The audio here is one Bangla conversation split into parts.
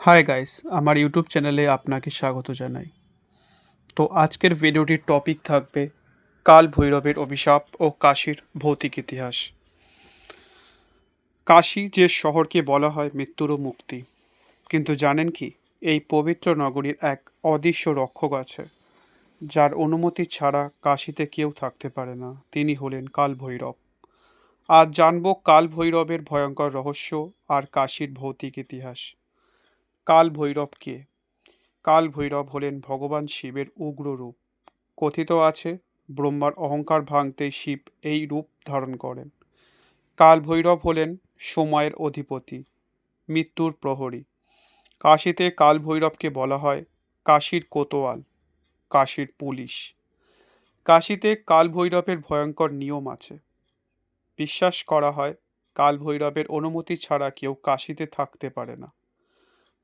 হাই গাইস আমার ইউটিউব চ্যানেলে আপনাকে স্বাগত জানাই। তো আজকের ভিডিওটির টপিক থাকবে কাল ভৈরবের অভিশাপ ও কাশীর ভৌতিক ইতিহাস। কাশী যে শহরকে বলা হয় মৃত্যুরও মুক্তি। কিন্তু জানেন কি, এই পবিত্র নগরীর এক অদৃশ্য রক্ষক আছে, যার অনুমতি ছাড়া কাশীতে কেউ থাকতে পারে না। তিনি হলেন কাল ভৈরব। আজ জানব কাল ভৈরবের ভয়ঙ্কর রহস্য আর কাশীর ভৌতিক ইতিহাস। কাল ভৈরব কে কাল ভৈরব হলেন ভগবান শিবের উগ্র রূপ। কথিত আছে, ব্রহ্মার অহংকার ভাঙতেই শিব এই রূপ ধারণ করেন। কাল ভৈরব হলেন সময়ের অধিপতি, মৃত্যুর প্রহরী। কাশীতে কাল ভৈরবকে বলা হয় কাশীর কোতোয়াল, কাশীর পুলিশ। কাশীতে কাল ভৈরবের ভয়ঙ্কর নিয়ম আছে। বিশ্বাস করা হয় কাল ভৈরবের অনুমতি ছাড়া কেউ কাশীতে থাকতে পারে না।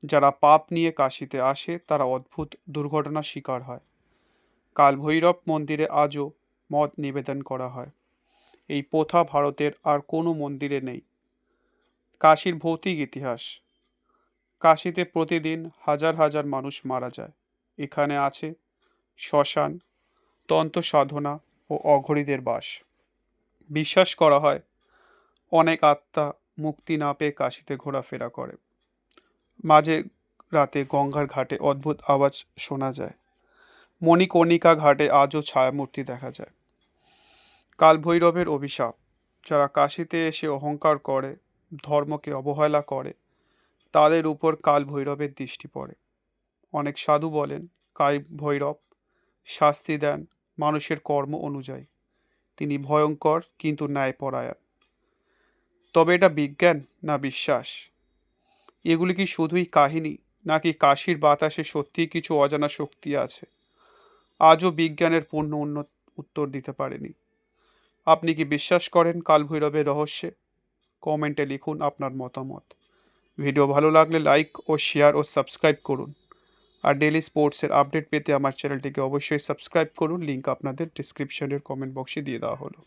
যারা পাপ নিয়ে কাশিতে আসে, তারা অদ্ভুত দুর্ঘটনার শিকার হয়। কাল ভৈরব মন্দিরে আজও মদ নিবেদন করা হয়। এই প্রথা ভারতের আর কোনো মন্দিরে নেই। কাশির ভৌতিক ইতিহাস। কাশিতে প্রতিদিন হাজার হাজার মানুষ মারা যায়। এখানে আছে শ্মশান তন্ত্র সাধনা ও অঘরীদের বাস। বিশ্বাস করা হয়, অনেক আত্মা মুক্তি না পেয়ে কাশিতে ঘোরাফেরা করে। মাঝে রাতে গঙ্গার ঘাটে অদ্ভুত আওয়াজ শোনা যায়। মণিকর্ণিকা ঘাটে আজও ছায়ামূর্তি দেখা যায়। কালভৈরবের অভিশাপ, যারা কাশীতে এসে অহংকার করে, ধর্মকে অবহেলা করে, তাদের উপর কাল ভৈরবের দৃষ্টি পড়ে। অনেক সাধু বলেন কাল ভৈরব শাস্তি দেন মানুষের কর্ম অনুযায়ী। তিনি ভয়ঙ্কর কিন্তু ন্যায়পরায়ণ। তবে এটা বিজ্ঞান না বিশ্বাস? এগুলি কি শুধুই কাহিনী, নাকি কাশির বাতাসে সত্যিই কিছু অজানা শক্তি আছে? আজও বিজ্ঞানের পূর্ণ উন্নত, উত্তর দিতে পারেনি। আপনি কি বিশ্বাস করেন কালভৈরবের রহস্যে? কমেন্টে লিখুন আপনার মতামত। ভিডিও ভালো লাগলে লাইক ও শেয়ার ও সাবস্ক্রাইব করুন। আর ডেলি স্পোর্টসের আপডেট পেতে আমার চ্যানেলটিকে অবশ্যই সাবস্ক্রাইব করুন। লিঙ্ক আপনাদের ডিসক্রিপশনের কমেন্ট বক্সে দিয়ে দেওয়া হলো।